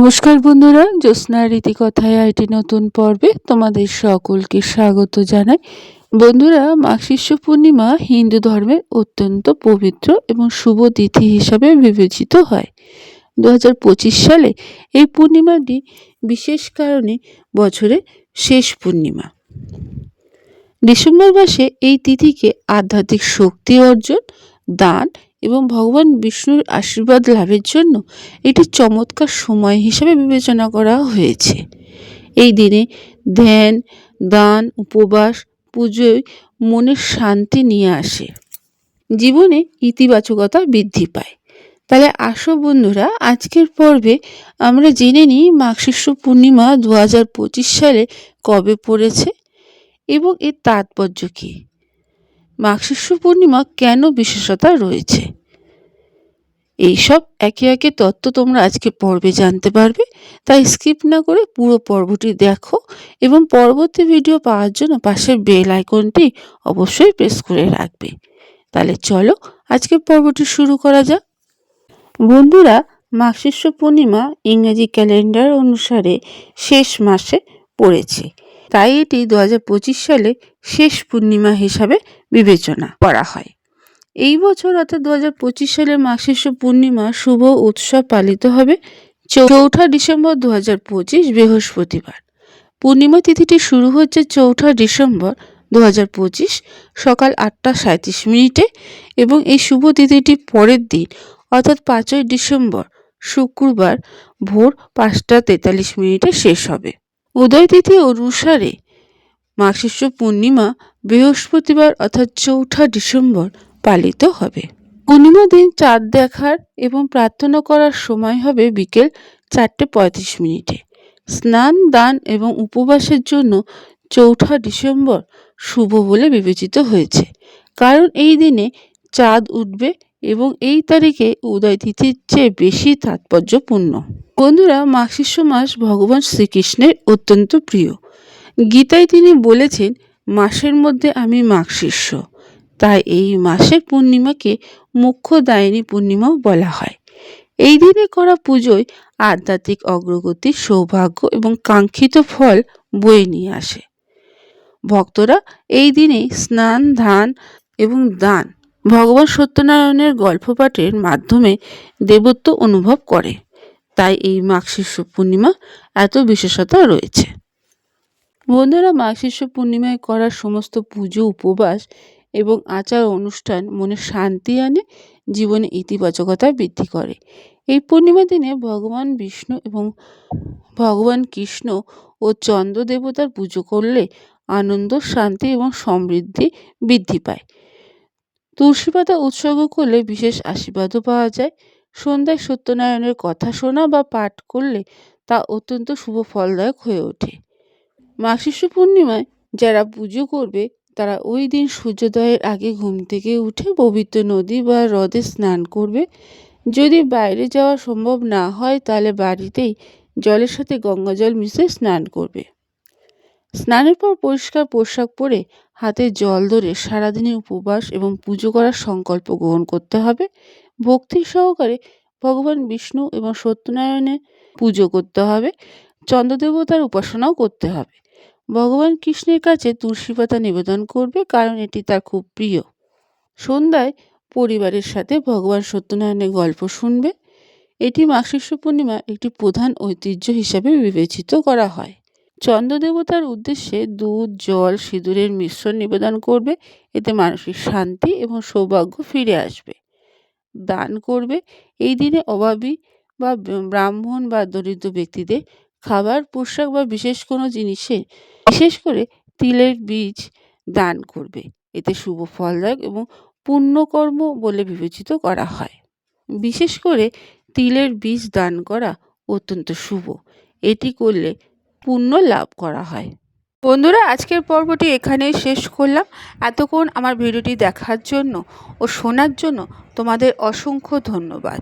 নমস্কার বন্ধুরা, জ্যোৎস্না রীতিকথায় আইটি নতুন পর্বে তোমাদের সকলকে স্বাগত জানাই। বন্ধুরা, মাঘশিষ্য পূর্ণিমা হিন্দু ধর্মের অত্যন্ত পবিত্র এবং শুভ তিথি হিসাবে বিবেচিত হয়। দু হাজার পঁচিশ সালে এই পূর্ণিমাটি বিশেষ কারণে বছরের শেষ পূর্ণিমা। ডিসেম্বর মাসে এই তিথিকে আধ্যাত্মিক শক্তি অর্জন, দান এবং ভগবান বিষ্ণুর আশীর্বাদ লাভের জন্য এটি চমৎকার সময় হিসেবে বিবেচনা করা হয়েছে। এই দিনে ধ্যান, দান, উপবাস, পুজোয় মনের শান্তি নিয়ে আসে। জীবনে ইতিবাচকতা বৃদ্ধি পায়। তাহলে আসো বন্ধুরা, আজকের পর্বে আমরা জেনে নিই মাঘশিষ্য পূর্ণিমা দু পঁচিশ সালে কবে পড়েছে এবং এর তাৎপর্য কী। মাঘশিষ্য পূর্ণিমা কেন বিশেষতা রয়েছে? এইসব একে একে তত্ত্ব তোমরা আজকে পর্বে জানতে পারবে। তাই স্কিপ না করে পুরো পর্বটি দেখো এবং পরবর্তী ভিডিও পাওয়ার জন্য পাশের বেল আইকনটি অবশ্যই প্রেস করে রাখবে। তাহলে চলো আজকে পর্বটি শুরু করা যাক। বন্ধুরা মাঘশিষ্য পূর্ণিমা ইংরেজি ক্যালেন্ডার অনুসারে শেষ মাসে পড়েছে। তাই এটি দু হাজার পঁচিশ সালে শেষ পূর্ণিমা হিসাবে বিবেচনা করা হয়। এই বছর অর্থাৎ দু হাজার পঁচিশ সালের মাঘশিষ্য পূর্ণিমা শুভ উৎসব পালিত হবে চৌঠা ডিসেম্বর দু হাজার পঁচিশ বৃহস্পতিবার। পূর্ণিমা তিথিটি শুরু হচ্ছে চৌঠা ডিসেম্বর দু হাজার পঁচিশ সকাল আটটা সাঁত্রিশ মিনিটে এবং এই শুভ তিথিটি পরের দিন অর্থাৎ পাঁচই ডিসেম্বর শুক্রবার ভোর পাঁচটা তেতাল্লিশ মিনিটে শেষ হবে। উদয় তিথি অনুসারে মাঘশিষ্য পূর্ণিমা বৃহস্পতিবার অর্থাৎ চৌঠা ডিসেম্বর পালিত হবে। পূর্ণিমা দিন চাঁদ দেখার এবং প্রার্থনা করার সময় হবে বিকেল চারটে পঁয়ত্রিশ মিনিটে। স্নান, দান এবং উপবাসের জন্য চৌঠা ডিসেম্বর শুভ বলে বিবেচিত হয়েছে। কারণ এই দিনে চাঁদ উঠবে এবং এই তারিখে উদয় তিথির চেয়ে বেশি তাৎপর্যপূর্ণ। বন্ধুরা, মাঘশিষ্য মাস ভগবান শ্রীকৃষ্ণের অত্যন্ত প্রিয়। গীতায় তিনি বলেছেন, মাসের মধ্যে আমি মাঘশিষ্য। তাই এই মাসের পূর্ণিমাকে মুখ্য দায়নী পূর্ণিমাও বলা হয়। এই দিনে করা পুজোয় আধ্যাত্মিক অগ্রগতি সৌভাগ্য এবং কাঙ্ক্ষিত ফল বয়ে নিয়ে আসে। ভক্তরা এই দিনে স্নান, ধান এবং দান, ভগবান সত্যনারায়ণের গল্প পাঠের মাধ্যমে দেবত্ব অনুভব করে। তাই এই মাঘশিষ্য পূর্ণিমা এত বিশেষতা রয়েছে। বন্ধুরা মাঘশিষ্য পূর্ণিমায় করা সমস্ত পুজো, উপবাস এবং আচার অনুষ্ঠান মনে শান্তি আনে, জীবনে ইতিবাচকতা বৃদ্ধি করে। এই পূর্ণিমা দিনে ভগবান বিষ্ণু এবং ভগবান কৃষ্ণ ও চন্দ্র দেবতার পুজো করলে আনন্দ, শান্তি এবং সমৃদ্ধি বৃদ্ধি পায়। তুলসী পাতা উৎসর্গ করলে বিশেষ আশীর্বাদও পাওয়া যায়। সন্ধ্যায় সত্যনারায়ণের কথা শোনা বা পাঠ করলে তা অত্যন্ত শুভ ফলদায়ক হয়ে ওঠে। মাঘশিষ্য পূর্ণিমায় যারা পুজো করবে তারা ওই দিন সূর্যোদয়ের আগে ঘুম থেকে উঠে পবিত্র নদী বা হ্রদে স্নান করবে। যদি বাইরে যাওয়া সম্ভব না হয়, তাহলে বাড়িতেই জলের সাথে গঙ্গা জল মিশিয়ে স্নান করবে। স্নানের পর পরিষ্কার পোশাক পরে হাতে জল ধরে সারাদিনের উপবাস এবং পুজো করার সংকল্প গ্রহণ করতে হবে। ভক্তি সহকারে ভগবান বিষ্ণু এবং সত্যনারায়ণের পুজো করতে হবে। চন্দ্রদেবতার উপাসনাও করতে হবে। ভগবান কৃষ্ণের কাছে তুলসী পাতা নিবেদন করবে, কারণ এটি তার খুব প্রিয়। সন্ধ্যায় পরিবারের সাথে ভগবান সত্যনারায়ণের গল্প শুনবে। এটি মাঘশিষ্য পূর্ণিমা একটি প্রধান ঐতিহ্য হিসাবে বিবেচিত করা হয়। চন্দ্রদেবতার উদ্দেশ্যে দুধ, জল, সিঁদুরের মিশ্রণ নিবেদন করবে। এতে মানসিক শান্তি এবং সৌভাগ্য ফিরে আসবে। দান করবে। এই দিনে অভাবী বা ব্রাহ্মণ বা দরিদ্র ব্যক্তিদের খাবার, পোশাক বা বিশেষ কোনো জিনিসে বিশেষ করে তিলের বীজ দান করবে। এতে শুভ ফলদায়ক এবং পুণ্যকর্ম বলে বিবেচিত করা হয়। বিশেষ করে তিলের বীজ দান করা অত্যন্ত শুভ। এটি করলে পুণ্য লাভ করা হয়। বন্ধুরা, আজকের পর্বটি এখানেই শেষ করলাম। এতক্ষণ আমার ভিডিওটি দেখার জন্য ও শোনার জন্য তোমাদের অসংখ্য ধন্যবাদ।